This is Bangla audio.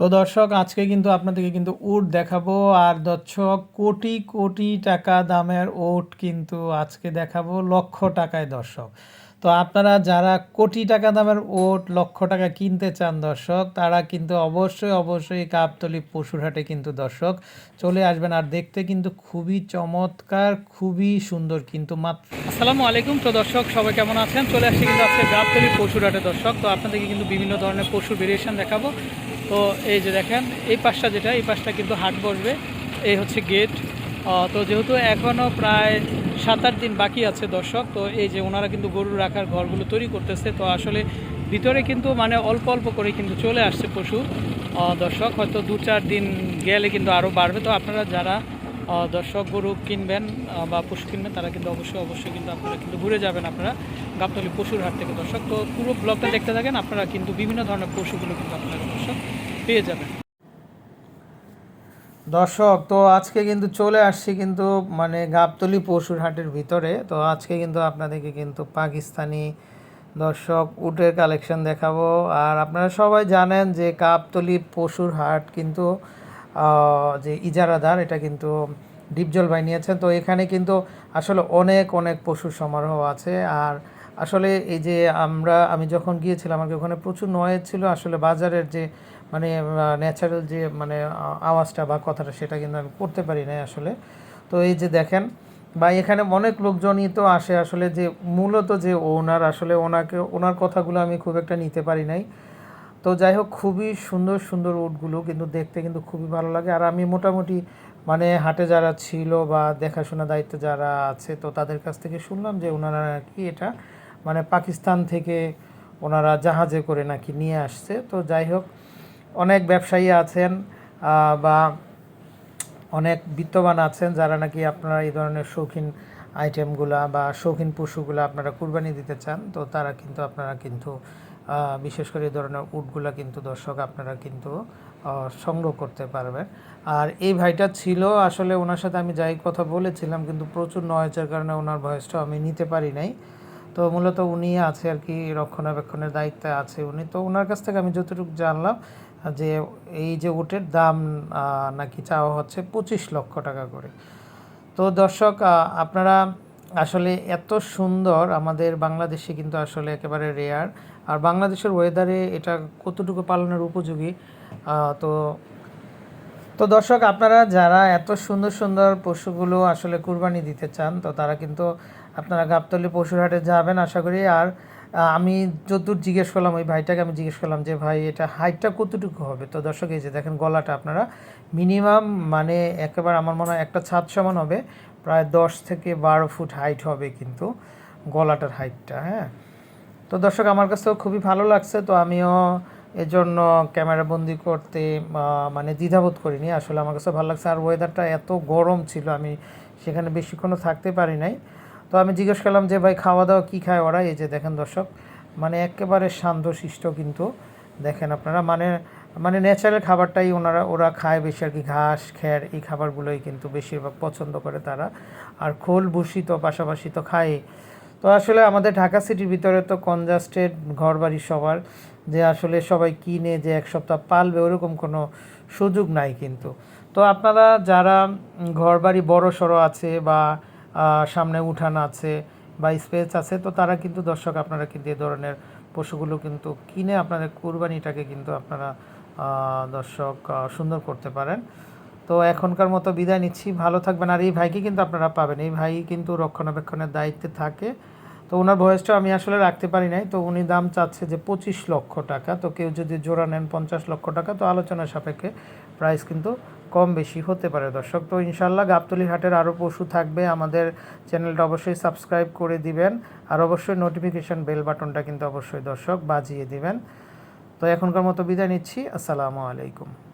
তো দর্শক, আজকে কিন্তু আপনাদেরকে কিন্তু উট দেখাবো। আর দর্শক, কোটি কোটি টাকা দামের উট কিন্তু আজকে দেখাবো লক্ষ টাকায় দর্শক। তো আপনারা যারা কোটি টাকা দামের ওট, লক্ষ টাকা কিনতে চান দর্শক, তারা কিন্তু অবশ্যই অবশ্যই কাপতলি পশুরহাটে কিন্তু দর্শক চলে আসবেন। আর দেখতে কিন্তু খুবই চমৎকার, খুবই সুন্দর কিন্তু মাত্র। আসসালামু আলাইকুম। তো দর্শক, সবাই কেমন আছেন? চলে আসছি কিন্তু আজকে গাবতলি পশুরহাটে দর্শক। তো আপনাদেরকে কিন্তু বিভিন্ন ধরনের পশুর ভেরিয়েশন দেখাবো। তো এই যে দেখেন, এই পাশটা যেটা, এই পাশটা কিন্তু হাট বসবে। এই হচ্ছে গেট তো যেহেতু এখনও প্রায় সাত আট দিন বাকি আছে দর্শক, তো এই যে ওনারা কিন্তু গরু রাখার ঘরগুলো তৈরি করতেছে, তো আসলে ভিতরে কিন্তু মানে অল্প অল্প করে কিন্তু চলে আসছে পশু। দর্শক, হয়তো দু চার দিন গেলে কিন্তু আরও বাড়বে। তো আপনারা যারা দর্শক গরু কিনবেন বা পশু কিনবেন, তারা কিন্তু অবশ্যই অবশ্যই কিন্তু আপনারা কিন্তু ঘুরে যাবেন আপনারা গাবতলি পশুর হাট থেকে। দর্শক, তো পুরো ব্লগটা দেখতে থাকেন, আপনারা কিন্তু বিভিন্ন ধরনের পশুগুলো কিন্তু আপনারা দর্শক পেয়ে যাবেন। দর্শক, তো আজকে কিন্তু চলে আসছি কিন্তু মানে গাবতলি পশুর হাটের ভিতরে। তো আজকে কিন্তু আপনাদেরকে কিন্তু পাকিস্তানি দর্শক উটের কালেকশন দেখাবো। আর আপনারা সবাই জানেন যে গাবতলি পশুর হাট কিন্তু যে ইজারাদার, এটা কিন্তু ডিপজল ভাই নিয়েছেন। তো এখানে কিন্তু আসলে অনেক অনেক পশুর সমারোহ আছে। আর আসলে এই যে আমরা, আমি যখন গিয়েছিলাম, আমাকে ওখানে প্রচুর নয়েজ ছিল। আসলে বাজারের যে মানে ন্যাচারাল যে মানে আওয়াজটা বা কথাটা সেটা কিন্তু আমি করতে পারি না আসলে। তো এই যে দেখেন, বা এখানে অনেক লোকজনই তো আসে আসলে যে, মূলত যে ওনার আসলে ওনাকে, ওনার কথাগুলো আমি খুব একটা নিতে পারি নাই। তো যাই হোক, খুবই সুন্দর সুন্দর উটগুলো কিন্তু দেখতে কিন্তু খুবই ভালো লাগে। আর আমি মোটামুটি মানে হাটে যারা ছিল বা দেখাশোনা দায়িত্বে যারা আছে, তো তাদের কাছ থেকে শুনলাম যে, ওনারা নাকি এটা মানে পাকিস্তান থেকে ওনারা জাহাজে করে নাকি নিয়ে আসছে। তো যাই হোক অনেক ব্যবসায়ী আছেন বা অনেক বিত্তবান আছেন যারা নাকি আপনারা এই ধরনের শৌখিন আইটেমগুলা বা শৌখিন পশুগুলা আপনারা কুরবানি দিতে চান, তো তারা কিন্তু আপনারা কিন্তু বিশেষ করে এই ধরনের উটগুলা কিন্তু দর্শক আপনারা কিন্তু সংগ্রহ করতে পারবেন। আর এই ভাইটা ছিল, আসলে ওনার সাথে আমি যাই কথা বলেছিলাম, কিন্তু প্রচুর নয়েজের কারণে ওনার ভয়েসটা আমি নিতে পারি নাই। তো মূলত উনি আছে আর কি, রক্ষণাবেক্ষণের দায়িত্বে আছে উনি। তো ওনার কাছ থেকে আমি যতটুকু জানলাম যে এই যে উটের দাম নাকি চাওয়া হচ্ছে পঁচিশ লক্ষ টাকা করে। তো দর্শক আপনারা আসলে এত সুন্দর আমাদের বাংলাদেশে কিন্তু আসলে একেবারে রেয়ার আর বাংলাদেশের ওয়েদারে এটা কতটুকু পালনের উপযোগী তো তো দর্শক, আপনারা যারা এত সুন্দর সুন্দর পশুগুলো আসলে কুরবানি দিতে চান, তো তারা কিন্তু আপনারা গাবতলি পশুরহাটে যাবেন আশা করি, আর আমি যতদূর জিজ্ঞেস করলাম, ওই ভাইটাকে আমি জিজ্ঞেস করলাম যে, ভাই, এটা হাইটটা কতটুকু হবে? তো দর্শক, এই যে দেখেন গলাটা আপনারা, মিনিমাম মানে একেবারে আমার মনে হয় একটা ছাদ সমান হবে, প্রায় দশ থেকে বারো ফুট হাইট হবে কিন্তু গলাটার হাইটটা হ্যাঁ। তো দর্শক, আমার কাছেও খুবই ভালো লাগছে, তো আমিও এজন্য ক্যামেরা বন্দি করতে মানে দ্বিধাবোধ করিনি। আসলে আমার কাছে ভালো লাগছে, আর ওয়েদারটা এত গরম ছিল, আমি সেখানে বেশিক্ষণও থাকতে পারি নাই। তো আমি জিজ্ঞেস করলাম যে, ভাই খাওয়া দাওয়া কী খায় ওরা? এই যে দেখেন দর্শক মানে একেবারে শান্তশিষ্ট কিন্তু। দেখেন আপনারা মানে মানে ন্যাচারাল খাবারটাই ওনারা, ওরা খায় বেশি আর কি। ঘাস খ্যার এই খাবারগুলোই কিন্তু বেশিরভাগ পছন্দ করে তারা। আর খোল ভুসি তো পাশাপাশি তো খায় তো আসলে আমাদের ঢাকা সিটির ভিতরে তো কনজাস্টেড ঘর বাড়ি সবার, যে আসলে সবাই কিনে যে এক সপ্তাহ পালবে, ওরকম কোনো সুযোগ নাই কিন্তু। তো আপনারা যারা ঘর বাড়ি বড় সড়ো আছে বা সামনে উঠান আছে বা স্পেস আছে, তো তারা কিন্তু দর্শক আপনারা কিন্তু এই ধরনের পশুগুলো কিন্তু কিনে আপনাদের কুরবানিটাকে কিন্তু আপনারা দর্শক সুন্দর করতে পারেন। তো এখনকার মতো বিদায় নিচ্ছি। ভালো থাকবেন। আর এই ভাইকে কিন্তু আপনারা পাবেন। এই ভাই কিন্তু রক্ষণাবেক্ষণের দায়িত্বে থাকে। তো ওনার ভয়েসটা আমি আসলে রাখতে পারি নাই। তো উনি দাম চাচ্ছে যে পঁচিশ লক্ষ টাকা। তো কেউ যদি জোড়া নেন পঞ্চাশ লক্ষ টাকা। তো আলোচনার সাপেক্ষে প্রাইস কিন্তু কম বেশি হতে পারে। দর্শক, তো ইনশাল্লাহ গাবতলি হাটের আরও পশু থাকবে। আমাদের চ্যানেলটা অবশ্যই সাবস্ক্রাইব করে দিবেন আর অবশ্যই নোটিফিকেশন বেল বাটনটা কিন্তু অবশ্যই দর্শক বাজিয়ে দিবেন। তো এখনকার মতো বিদায় নিচ্ছি। আসসালামু আলাইকুম।